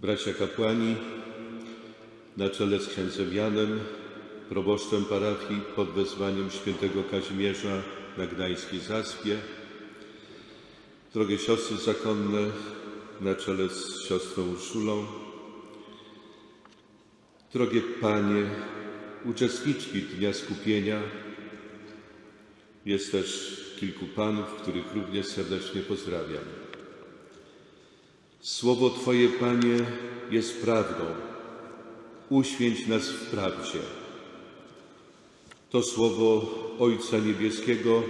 Bracia kapłani, na czele z księdzem Janem, proboszczem parafii pod wezwaniem świętego Kazimierza na Gdańskiej Zaspie, drogie siostry zakonne, na czele z siostrą Urszulą, drogie panie, uczestniczki Dnia Skupienia, jest też kilku panów, których również serdecznie pozdrawiam. Słowo Twoje, Panie, jest prawdą. Uświęć nas w prawdzie. To słowo Ojca Niebieskiego,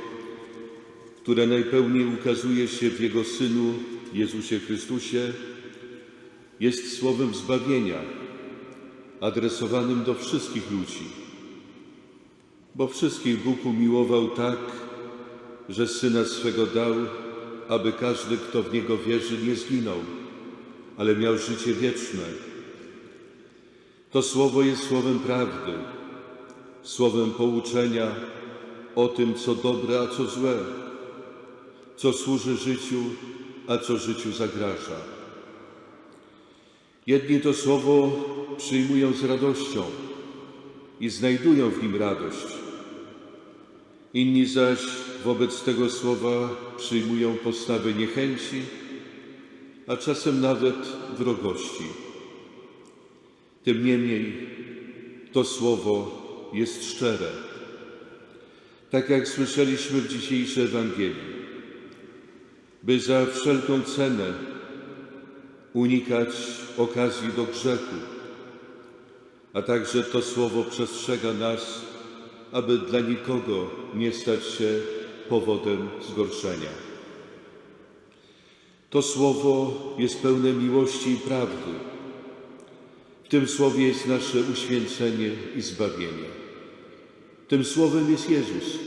które najpełniej ukazuje się w Jego Synu, Jezusie Chrystusie, jest słowem zbawienia, adresowanym do wszystkich ludzi. Bo wszystkich Bóg umiłował tak, że Syna swego dał, aby każdy, kto w Niego wierzy, nie zginął, ale miał życie wieczne. To słowo jest słowem prawdy, słowem pouczenia o tym, co dobre, a co złe, co służy życiu, a co życiu zagraża. Jedni to słowo przyjmują z radością i znajdują w nim radość. Inni zaś wobec tego słowa przyjmują postawę niechęci, a czasem nawet wrogości. Tym niemniej to słowo jest szczere. Tak jak słyszeliśmy w dzisiejszej Ewangelii, by za wszelką cenę unikać okazji do grzechu, a także to słowo przestrzega nas, aby dla nikogo nie stać się powodem zgorszenia. To słowo jest pełne miłości i prawdy. W tym słowie jest nasze uświęcenie i zbawienie. Tym słowem jest Jezus,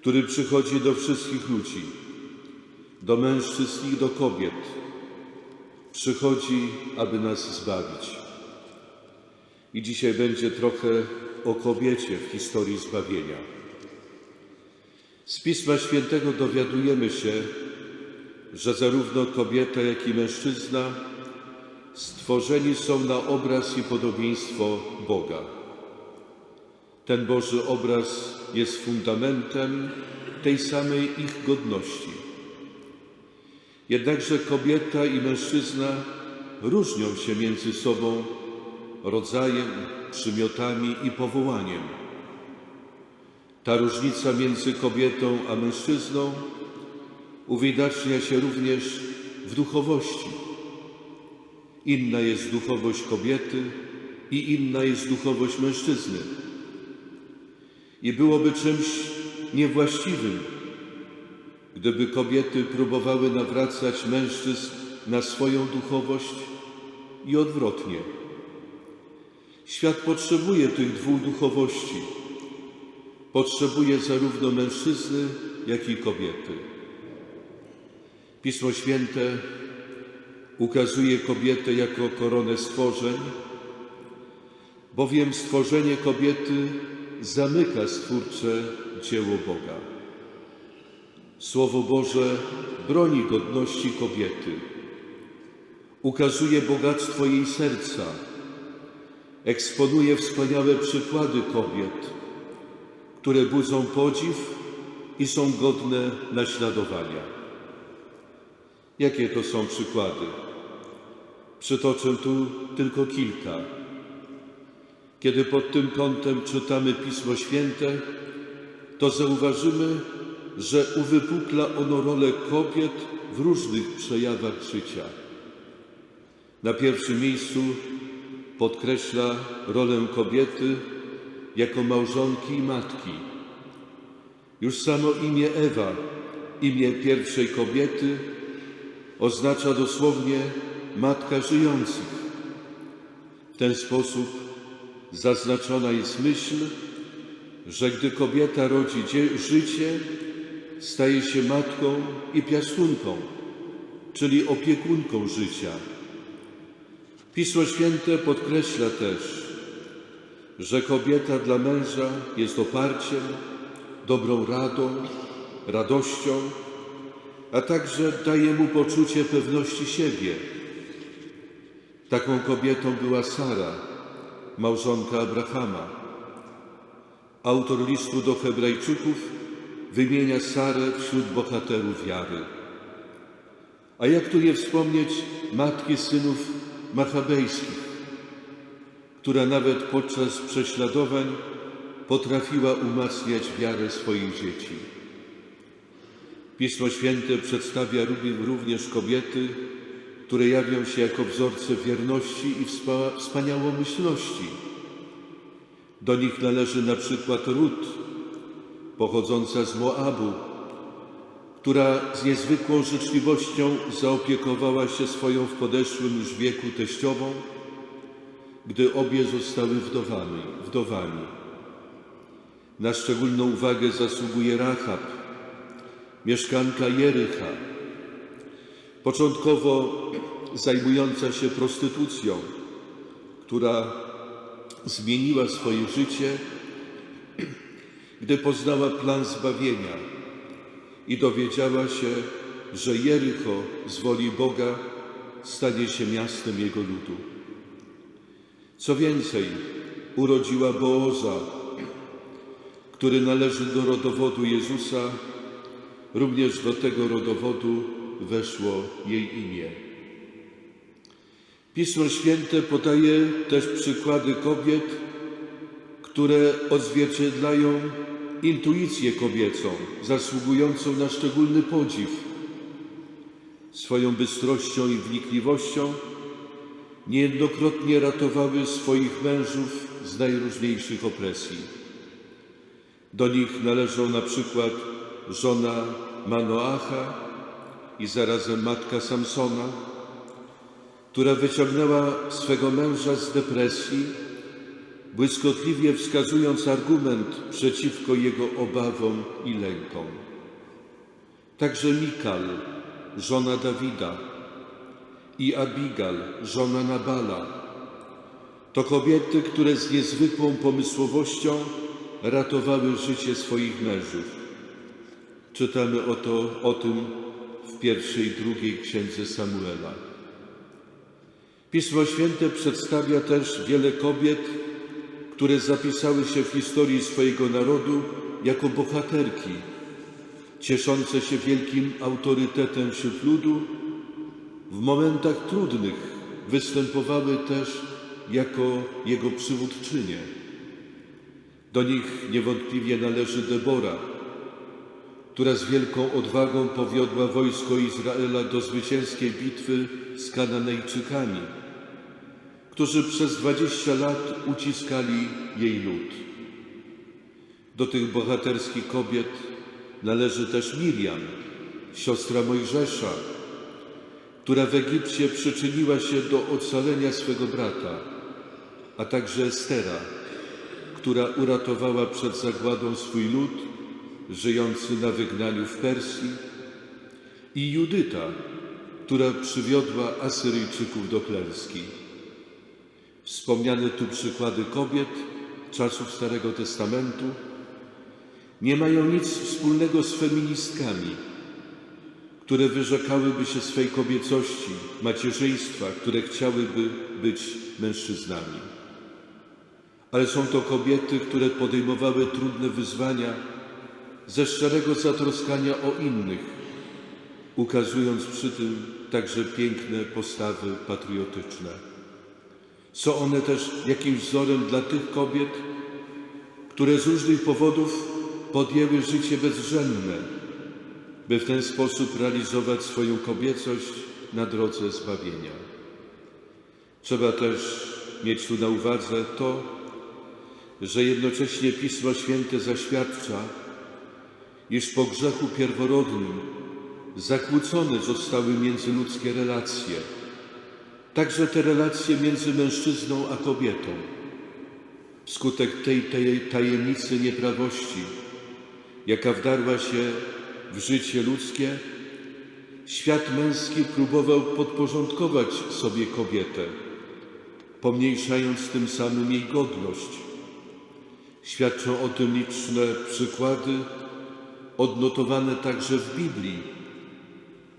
który przychodzi do wszystkich ludzi, do mężczyzn i do kobiet. Przychodzi, aby nas zbawić. I dzisiaj będzie trochę o kobiecie w historii zbawienia. Z Pisma Świętego dowiadujemy się, że zarówno kobieta, jak i mężczyzna stworzeni są na obraz i podobieństwo Boga. Ten Boży obraz jest fundamentem tej samej ich godności. Jednakże kobieta i mężczyzna różnią się między sobą rodzajem, przymiotami i powołaniem. Ta różnica między kobietą a mężczyzną uwidacznia się również w duchowości. Inna jest duchowość kobiety i inna jest duchowość mężczyzny. I byłoby czymś niewłaściwym, gdyby kobiety próbowały nawracać mężczyzn na swoją duchowość i odwrotnie. Świat potrzebuje tych dwóch duchowości. Potrzebuje zarówno mężczyzny, jak i kobiety. Pismo Święte ukazuje kobietę jako koronę stworzeń, bowiem stworzenie kobiety zamyka stwórcze dzieło Boga. Słowo Boże broni godności kobiety, ukazuje bogactwo jej serca, eksponuje wspaniałe przykłady kobiet, które budzą podziw i są godne naśladowania. Jakie to są przykłady? Przytoczę tu tylko kilka. Kiedy pod tym kątem czytamy Pismo Święte, to zauważymy, że uwypukla ono rolę kobiet w różnych przejawach życia. Na pierwszym miejscu podkreśla rolę kobiety jako małżonki i matki. Już samo imię Ewa, imię pierwszej kobiety, oznacza dosłownie matka żyjących. W ten sposób zaznaczona jest myśl, że gdy kobieta rodzi życie, staje się matką i piastunką, czyli opiekunką życia. Pismo Święte podkreśla też, że kobieta dla męża jest oparciem, dobrą radą, radością, a także daje mu poczucie pewności siebie. Taką kobietą była Sara, małżonka Abrahama. Autor listu do Hebrajczyków wymienia Sarę wśród bohaterów wiary. A jak tu nie wspomnieć matki synów machabejskich, która nawet podczas prześladowań potrafiła umacniać wiarę swoich dzieci. Pismo Święte przedstawia również kobiety, które jawią się jako wzorce wierności i wspa- wspaniałomyślności. Do nich należy na przykład Rut, pochodząca z Moabu, która z niezwykłą życzliwością zaopiekowała się swoją w podeszłym już wieku teściową, gdy obie zostały wdowami. wdowami. Na szczególną uwagę zasługuje Rahab, mieszkanka Jericha, początkowo zajmująca się prostytucją, która zmieniła swoje życie, gdy poznała plan zbawienia i dowiedziała się, że Jericho z woli Boga stanie się miastem Jego ludu. Co więcej, urodziła Booza, który należy do rodowodu Jezusa, również do tego rodowodu weszło jej imię. Pismo Święte podaje też przykłady kobiet, które odzwierciedlają intuicję kobiecą, zasługującą na szczególny podziw. Swoją bystrością i wnikliwością niejednokrotnie ratowały swoich mężów z najróżniejszych opresji. Do nich należą na przykład żona Manoacha i zarazem matka Samsona, która wyciągnęła swego męża z depresji, błyskotliwie wskazując argument przeciwko jego obawom i lękom. Także Mikal, żona Dawida, i Abigal, żona Nabala, to kobiety, które z niezwykłą pomysłowością ratowały życie swoich mężów. Czytamy o, to, o tym w pierwszej i drugiej księdze Samuela. Pismo Święte przedstawia też wiele kobiet, które zapisały się w historii swojego narodu jako bohaterki, cieszące się wielkim autorytetem wśród ludu, w momentach trudnych występowały też jako jego przywódczynie. Do nich niewątpliwie należy Debora, która z wielką odwagą powiodła wojsko Izraela do zwycięskiej bitwy z Kananejczykami, którzy przez dwadzieścia lat uciskali jej lud. Do tych bohaterskich kobiet należy też Miriam, siostra Mojżesza, która w Egipcie przyczyniła się do ocalenia swego brata, a także Estera, która uratowała przed zagładą swój lud żyjący na wygnaniu w Persji i Judyta, która przywiodła Asyryjczyków do klęski. Wspomniane tu przykłady kobiet czasów Starego Testamentu nie mają nic wspólnego z feministkami, które wyrzekałyby się swej kobiecości, macierzyństwa, które chciałyby być mężczyznami. Ale są to kobiety, które podejmowały trudne wyzwania ze szczerego zatroskania o innych, ukazując przy tym także piękne postawy patriotyczne. Są one też jakimś wzorem dla tych kobiet, które z różnych powodów podjęły życie bezrzędne, by w ten sposób realizować swoją kobiecość na drodze zbawienia. Trzeba też mieć tu na uwadze to, że jednocześnie Pismo Święte zaświadcza, iż po grzechu pierworodnym zakłócone zostały międzyludzkie relacje, także te relacje między mężczyzną a kobietą. Wskutek tej, tej tajemnicy nieprawości, jaka wdarła się w życie ludzkie, świat męski próbował podporządkować sobie kobietę, pomniejszając tym samym jej godność. Świadczą o tym liczne przykłady, odnotowane także w Biblii,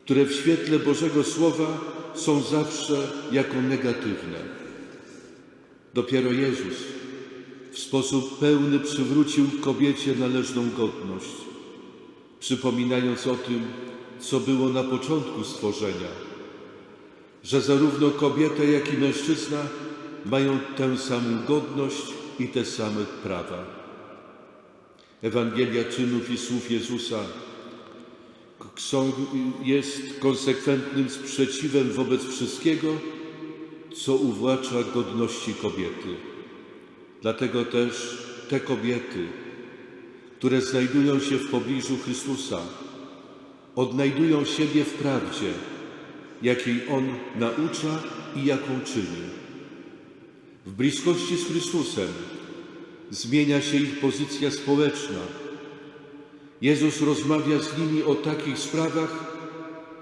które w świetle Bożego Słowa są zawsze jako negatywne. Dopiero Jezus w sposób pełny przywrócił kobiecie należną godność, przypominając o tym, co było na początku stworzenia, że zarówno kobieta, jak i mężczyzna mają tę samą godność i te same prawa. Ewangelia czynów i słów Jezusa jest konsekwentnym sprzeciwem wobec wszystkiego, co uwłacza godności kobiety. Dlatego też te kobiety, które znajdują się w pobliżu Chrystusa, odnajdują siebie w prawdzie, jakiej On naucza i jaką czyni. W bliskości z Chrystusem zmienia się ich pozycja społeczna. Jezus rozmawia z nimi o takich sprawach,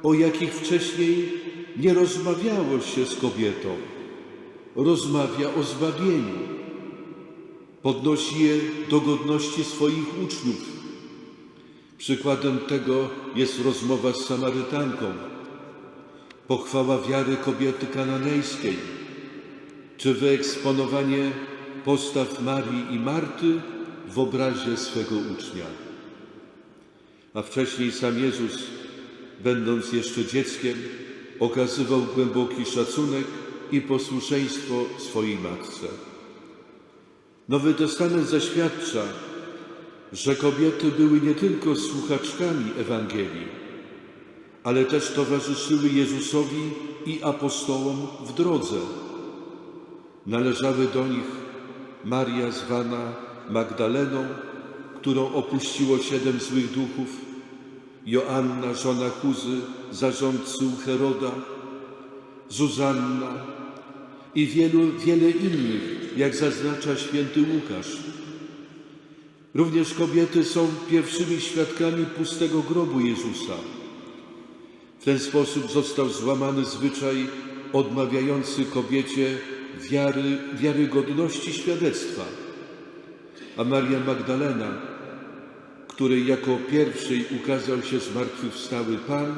o jakich wcześniej nie rozmawiało się z kobietą. Rozmawia o zbawieniu. Podnosi je do godności swoich uczniów. Przykładem tego jest rozmowa z Samarytanką, pochwała wiary kobiety kananejskiej, czy wyeksponowanie postaw Marii i Marty w obrazie swego ucznia. A wcześniej sam Jezus, będąc jeszcze dzieckiem, okazywał głęboki szacunek i posłuszeństwo swojej matce. Nowy Testament zaświadcza, że kobiety były nie tylko słuchaczkami Ewangelii, ale też towarzyszyły Jezusowi i apostołom w drodze. Należały do nich Maria zwana Magdaleną, którą opuściło siedem złych duchów, Joanna, żona Kuzy, zarządcy Heroda, Zuzanna i wielu, wiele innych, jak zaznacza święty Łukasz. Również kobiety są pierwszymi świadkami pustego grobu Jezusa. W ten sposób został złamany zwyczaj odmawiający kobiecie wiary, wiarygodności świadectwa. A Maria Magdalena, której jako pierwszej ukazał się zmartwychwstały Pan,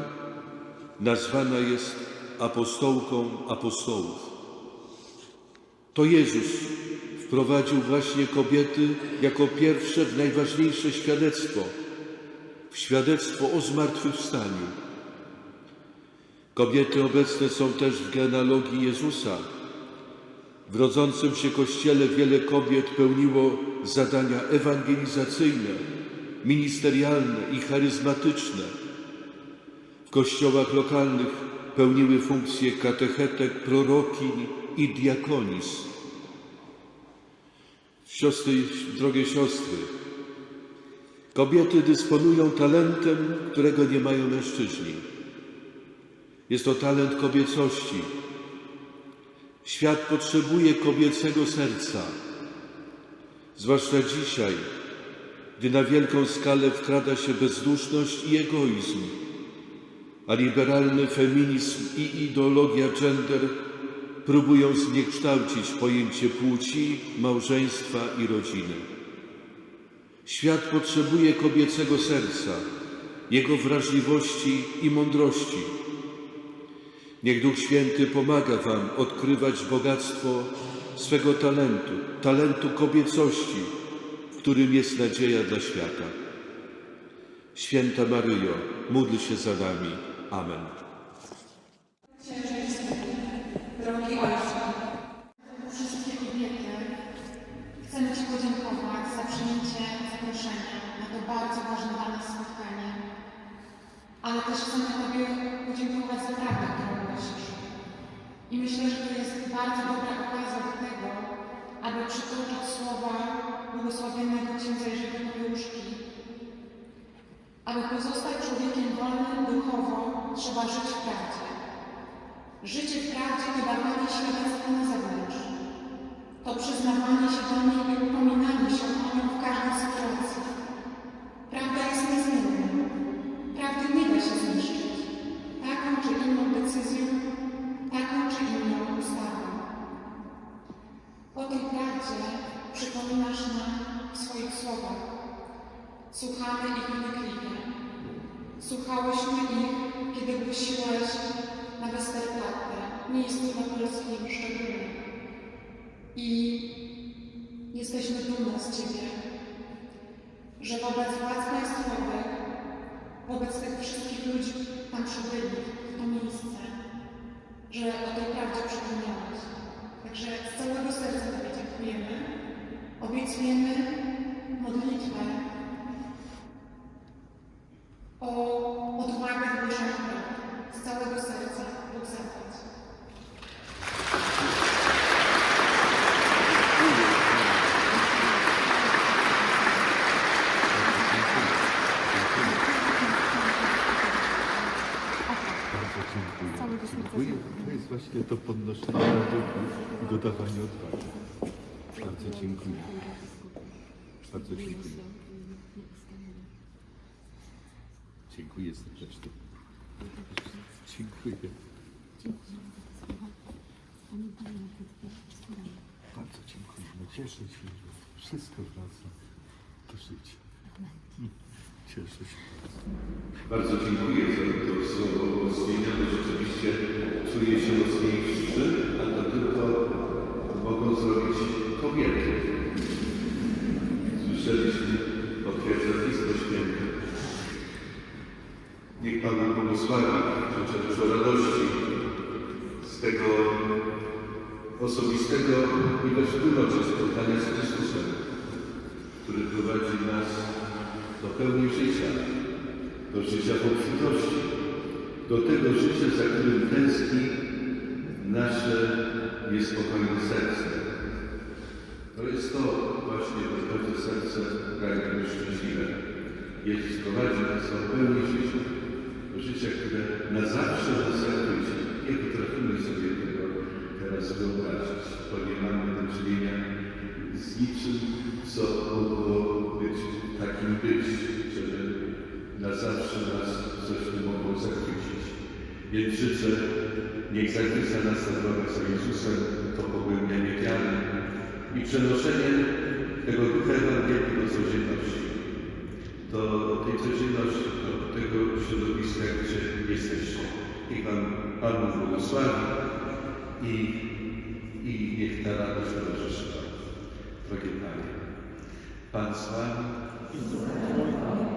nazwana jest apostołką apostołów. To Jezus wprowadził właśnie kobiety jako pierwsze w najważniejsze świadectwo, w świadectwo o zmartwychwstaniu. Kobiety obecne są też w genealogii Jezusa. W rodzącym się Kościele wiele kobiet pełniło zadania ewangelizacyjne, ministerialne i charyzmatyczne. W kościołach lokalnych pełniły funkcje katechetek, prorokiń i diakonis. Siostry, drogie siostry, kobiety dysponują talentem, którego nie mają mężczyźni. Jest to talent kobiecości. Świat potrzebuje kobiecego serca, zwłaszcza dzisiaj, gdy na wielką skalę wkrada się bezduszność i egoizm, a liberalny feminizm i ideologia gender próbują zniekształcić pojęcie płci, małżeństwa i rodziny. Świat potrzebuje kobiecego serca, jego wrażliwości i mądrości. Niech Duch Święty pomaga Wam odkrywać bogactwo swego talentu, talentu kobiecości, w którym jest nadzieja dla świata. Święta Maryjo, módl się za nami. Amen. I myślę, że to jest bardzo dobra okazja do tego, aby przytoczyć słowa błogosławionego księdza Jerzego Juszki. Aby pozostać człowiekiem wolnym duchowo, trzeba żyć w prawdzie. Życie w prawdzie to dawanie świadectwa na zewnątrz. To przyznawanie się do niej i upominanie się o nią w każdej sytuacji. Prawda jest niezmienna. Prawdy nie da się zniszczyć. Taką czy inną decyzją, ustawą. O tej prawdzie przypominasz nam w swoich słowach. Słuchamy ich wnikliwie. Słuchałyśmy ich, kiedy głosiłeś na Westerplatte nie jest to dla Polski szczególne. I jesteśmy dumne z Ciebie, że wobec władz państwowych, wobec tych wszystkich ludzi tam przybyłych w to miejsce, że o tej prawdzie przypomniałeś. Także z całego serca Tobie dziękujemy. Obiecujemy modlitwę o odwagę w głoszeniu prawdy. Z całego serca Bóg zapłać. Bardzo dziękuję. Dziękuję. To jest duchu i dodawanie odwagi. Bardzo dziękuję. Bardzo dziękuję. Dziękuję serdecznie. Dziękuję. Bardzo dziękuję. Cieszę się, że wszystko wraca do życia. Cieszę się bardzo. Dziękuję za to słowo umocnienia, bo rzeczywiście czuję się mocniejszy, a to tylko mogą zrobić kobiety. Słyszeliśmy, potwierdza Pismo Święte. Niech Pan nam błogosławi, życzę dużo radości z tego osobistego i wspólnocie spotkania z Chrystusem, który prowadzi nas do pełni życia, do życia obfitości, do tego życia, za którym tęskni nasze niespokojne serce. To jest to właśnie, każde serce być szczęśliwe. Jezus prowadzi nas do pełni życia, do życia, które na zawsze nas zachwyci. Nie potrafimy sobie tego teraz wyobrazić, bo nie mamy do czynienia z niczym, co mogło być takim być, żeby na zawsze nas coś nie mogło zachwycić. Więc życzę, niech zachwyca nas ta droga za Jezusem, to pogłębianie wiary i przenoszenie tego ducha Ewangelii do codzienności. Do tej codzienności, do tego środowiska, gdzie jesteście. Niech Wam Pan błogosławi i, i niech ta radość towarzyszy Wam. Drogie Panie, Pan z Wami,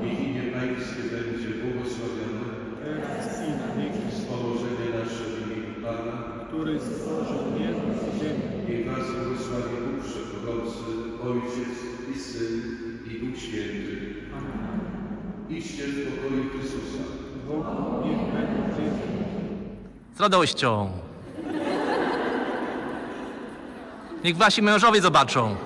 niech imię Pańskie będzie błogosławione, teraz i na wieki, wspomożenie nasze w imieniu Pana, stworzył niebo i ziemię. niech Was błogosławi Bóg Wszechmogący, Ojciec i Syn i Duch Święty. Idźcie w pokoju Chrystusa. Bogu niech będą dzieci. Z radością. Niech wasi mężowie zobaczą.